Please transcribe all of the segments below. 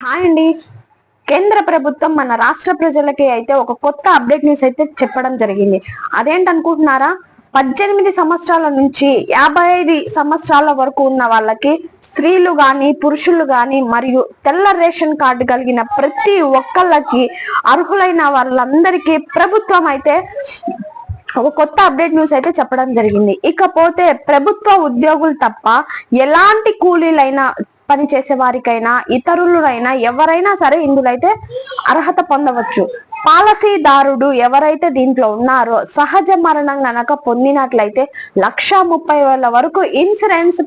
Hi అండి. కేంద్ర ప్రభుత్వం మన రాష్ట్ర ప్రజలకి అయితే ఒక కొత్త అప్డేట్ న్యూస్ అయితే చెప్పడం జరిగింది. అదేంటనుకుంటున్నారా? పద్దెనిమిది సంవత్సరాల నుంచి యాభై ఐదు సంవత్సరాల వరకు ఉన్న వాళ్ళకి స్త్రీలు గాని పురుషులు గాని మరియు తెల్ల రేషన్ కార్డు కలిగిన ప్రతి ఒక్కళ్ళకి అర్హులైన వాళ్ళందరికీ ప్రభుత్వం అయితే ఒక కొత్త అప్డేట్ న్యూస్ అయితే చెప్పడం జరిగింది. ఇకపోతే ప్రభుత్వ ఉద్యోగులు తప్ప ఎలాంటి కూలీలైనా పని చేసే వారికైనా ఇతరులైనా ఎవరైనా సరే ఇందులో అయితే అర్హత పొందవచ్చు. పాలసీదారుడు ఎవరైతే దీంట్లో ఉన్నారో సహజ మరణం గనక పొందినట్లయితే లక్ష ముప్పై వేల వరకు ఇన్సూరెన్స్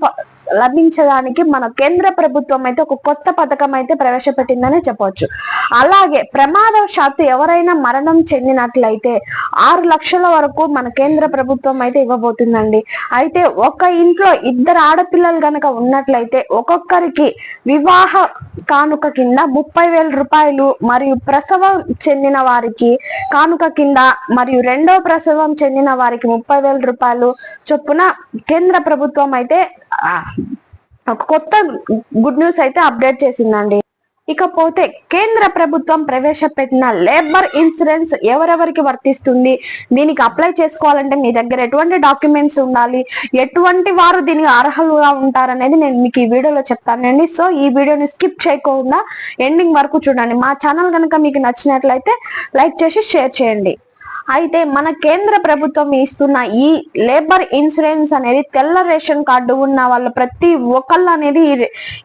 లభించడానికి మన కేంద్ర ప్రభుత్వం అయితే ఒక కొత్త పథకం అయితే ప్రవేశపెట్టిందని చెప్పవచ్చు అలాగే ప్రమాదవశాత్తు ఎవరైనా మరణం చెందినట్లయితే ఆరు లక్షల వరకు మన కేంద్ర ప్రభుత్వం అయితే ఇవ్వబోతుందండి. అయితే ఒక ఇంట్లో ఇద్దరు ఆడపిల్లలు గనక ఉన్నట్లయితే ఒక్కొక్కరికి వివాహ కానుక కింద ముప్పై వేల రూపాయలు మరియు ప్రసవం చెందిన వారికి కానుక కింద మరియు రెండో ప్రసవం చెందిన వారికి ముప్పై వేల రూపాయలు చొప్పున కేంద్ర ప్రభుత్వం అయితే ఒక కొత్త గుడ్ న్యూస్ అయితే అప్డేట్ చేసిందండి. ఇకపోతే కేంద్ర ప్రభుత్వం ప్రవేశపెట్టిన లేబర్ ఇన్సూరెన్స్ ఎవరెవరికి వర్తిస్తుంది? దీనికి అప్లై చేసుకోవాలంటే మీ దగ్గర ఎటువంటి డాక్యుమెంట్స్ ఉండాలి? ఎటువంటి వారు దీనికి అర్హులుగా ఉంటారనేది నేను మీకు ఈ వీడియోలో చెప్తానండి. సో ఈ వీడియోని స్కిప్ చేయకుండా ఎండింగ్ వరకు చూడండి. మా ఛానల్ కనుక మీకు నచ్చినట్లయితే లైక్ చేసి షేర్ చేయండి. అయితే మన కేంద్ర ప్రభుత్వం ఇస్తున్న ఈ లేబర్ ఇన్సూరెన్స్ అనేది తెల్ల రేషన్ కార్డు ఉన్న వాళ్ళ ప్రతి ఒక్కళ్ళు అనేది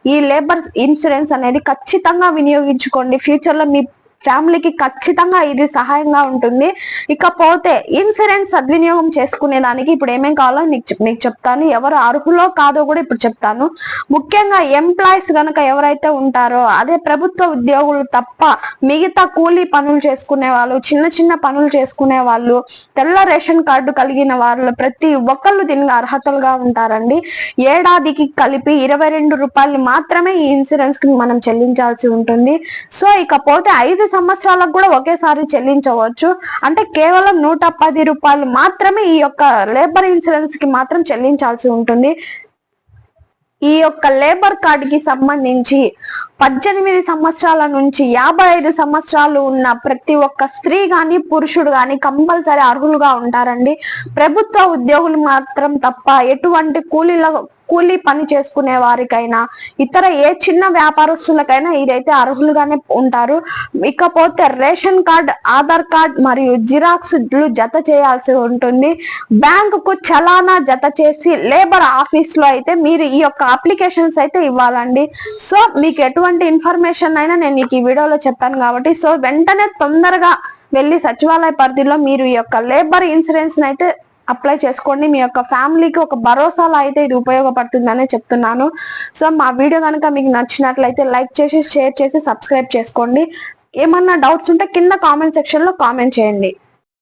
ఈ- లేబర్ ఇన్సూరెన్స్ అనేది ఖచ్చితంగా వినియోగించుకోండి. ఫ్యూచర్లో మీ ఫ్యామిలీకి ఖచ్చితంగా ఇది సహాయంగా ఉంటుంది. ఇకపోతే ఇన్సూరెన్స్ సద్వినియోగం చేసుకునే దానికి ఇప్పుడు ఏమేం కావాలో నీకు చెప్- చెప్తాను. ఎవరు అర్హులో కాదో కూడా ఇప్పుడు చెప్తాను. ముఖ్యంగా ఎంప్లాయీస్ గనక ఎవరైతే ఉంటారో అదే ప్రభుత్వ ఉద్యోగులు తప్ప మిగతా కూలీ పనులు చేసుకునే వాళ్ళు చిన్న చిన్న పనులు చేసుకునే వాళ్ళు తెల్ల రేషన్ కార్డు కలిగిన వాళ్ళు ప్రతి ఒక్కళ్ళు దీనికి అర్హతలుగా ఉంటారండి. ఏడాదికి కలిపి ఇరవై రెండు రూపాయలు మాత్రమే ఈ ఇన్సూరెన్స్కి మనం చెల్లించాల్సి ఉంటుంది. సో ఇకపోతే ఐదు సంవత్సరాలకు కూడా ఒకేసారి చెల్లించవచ్చు. అంటే కేవలం నూట పది రూపాయలు మాత్రమే ఈ యొక్క లేబర్ ఇన్సూరెన్స్కి మాత్రం చెల్లించాల్సి ఉంటుంది. ఈ యొక్క లేబర్ కార్డుకి సంబంధించి పద్దెనిమిది సంవత్సరాల నుంచి యాభై ఐదు సంవత్సరాలు ఉన్న ప్రతి ఒక్క స్త్రీ గాని పురుషుడు గాని కంపల్సరీ అర్హులుగా ఉంటారండి. ప్రభుత్వ ఉద్యోగులు మాత్రం తప్ప ఎటువంటి కూలీల కూలీ పని చేసుకునే వారికైనా ఇతర ఏ చిన్న వ్యాపారస్తులకైనా ఇదైతే అర్హులుగానే ఉంటారు. ఇకపోతే రేషన్ కార్డ్ ఆధార్ కార్డ్ మరియు జిరాక్స్ జత చేయాల్సి ఉంటుంది. బ్యాంకుకు చలానా జత చేసి లేబర్ ఆఫీస్లో అయితే మీరు ఈ యొక్క అప్లికేషన్స్ అయితే ఇవ్వాలండి. సో మీకు ఎటువంటి ఇన్ఫర్మేషన్ అయినా నేను మీకు ఈ వీడియోలో చెప్పాను కాబట్టి సో వెంటనే తొందరగా వెళ్ళి సచివాలయ పరిధిలో మీరు ఈ యొక్క లేబర్ ఇన్సూరెన్స్ అయితే అప్లై చేసుకోండి. మీ యొక్క ఫ్యామిలీకి ఒక భరోసాలో అయితే ఇది ఉపయోగపడుతుందని చెప్తున్నాను. సో మా వీడియో కనుక మీకు నచ్చినట్లయితే లైక్ చేసి షేర్ చేసి సబ్స్క్రైబ్ చేసుకోండి. ఏమన్నా డౌట్స్ ఉంటే కింద కామెంట్ సెక్షన్లో కామెంట్ చేయండి.